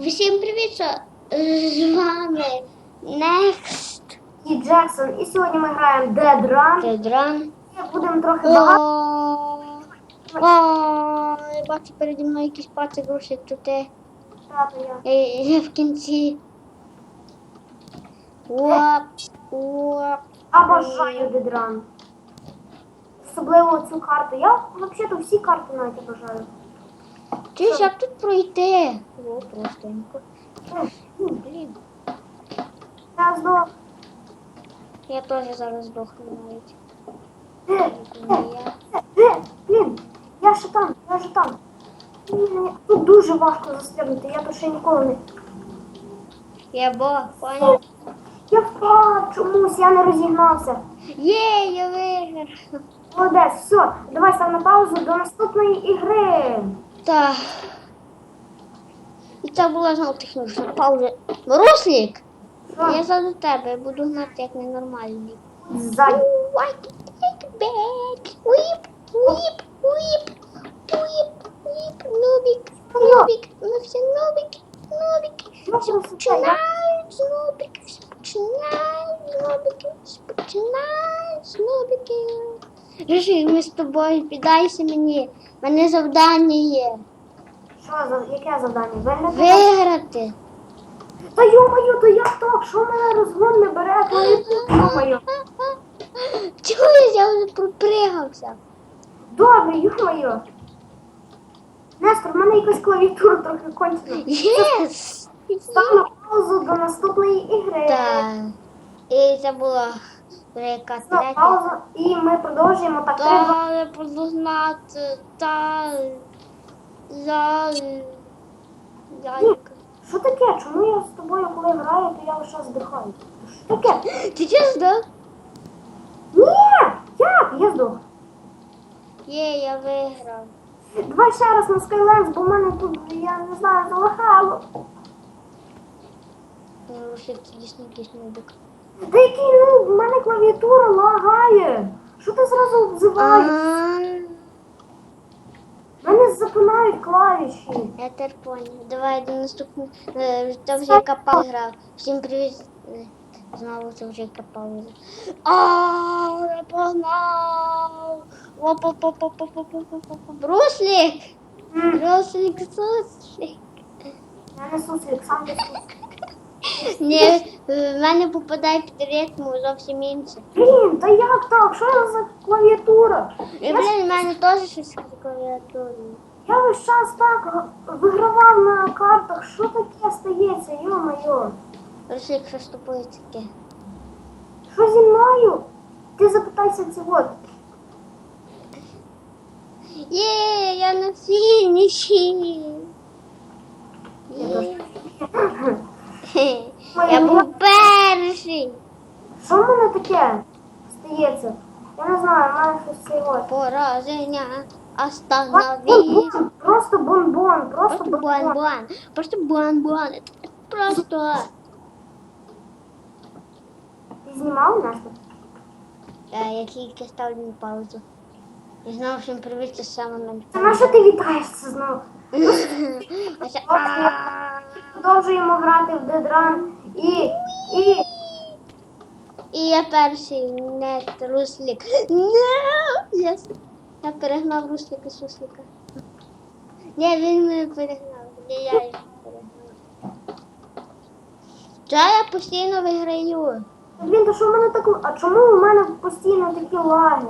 Всім привіт! що З вами Next І Джексон. І сьогодні ми граємо Dead Run. Тедран. І будемо трохи багато. Я бачу переді мною якийсь пацик рушить тут. я в кінці. Оп, оп. Обожаю Dead Run. Особливо цю карту. Я взагалі всі карти навіть обожаю. Ж як тут пройти? О, простенько. Е, ну, Блін, Я здох. я теж зараз здохну навіть. Де? я. Де? Блін, я ще там, я вже там. Тут дуже важко застрибнути, я тут ще ніколи не. Я бог, понял? Я впав чомусь, я не розігнався. Є, я виграв. Молодець, все, давай став на паузу до наступної ігри это... І це була знов технічна пауза. Руслік! Я за тебе буду гнати як ненормальний. Ззаді. Уїп, уїп, уїп, уїп, уїп, нубік, нубік, ми всі нубіки, нубіки, все починають з все починають з все починають з. Режи, ми з тобою, піддайся мені. Мене завдання є. Що за яке завдання? Виграти? Виграти. Та йо-моє, то як так? Що мене розгон не бере? То йо-моє. Чуєш, я вже пропригався. Добре, йо-моє. Нестор, в мене якась клавіатура трохи кончена. Єс! Став на паузу до наступної ігри. Так. І це була вже яка третя. і ми продовжуємо так. Та я буду знати, та яйка. Що таке? Чому я з тобою, коли граю, то я лише здихаю? Що таке? Ти чесно? Ні! Як? Я здох. Є, я виграв. Давай ще раз на Skylands, бо в мене тут, я не знаю, залагало. Я це дійсно якийсь нубик. Та який ну, в мене клавіатура лагає. Що ти зразу обзиваєш? Мене запинають клавіші. Я тепер. Давай до наступного. Е, Це вже яка грав. Всім привіт. Е, Знову це вже яка пауза. А, я погнав. оп оп оп оп оп оп оп оп оп Руслік! М, Руслік, суслік. Я не суслік, сам не суслік. Ні, е, в мене попадає під ритм зовсім інше. Блін, та як так? Що це за клавіатура? І, блін, в мене теж щось з клавіатурою. Я весь час так г- вигравав на картах. Що таке стається, йо-моє? Руслік, що з тобою таке? Що зі мною? Ти запитайся цього. Є, я на фініші. Я Є. Я був перший. Що в мене таке стається? Я не знаю, в мене щось це. Пораження остановись. бон-бон, Просто бон-бон, просто Просто бон-бон. буан-буан. Просто. Это Просто. Ти знімав нас? Е, Я тільки ставлю на паузу. І знову всім привіт, це саме на Та на що ти вітаєшся знову? А ще- А. Продовжуємо грати в Run і, і І я перший, не Руслік. Не! Yes. Я перегнав Русліка з Русліка. Ні, він мене перегнав. Не я його перегнав. Та я постійно виграю. Блін, то що в мене так. А чому у мене постійно такі лаги?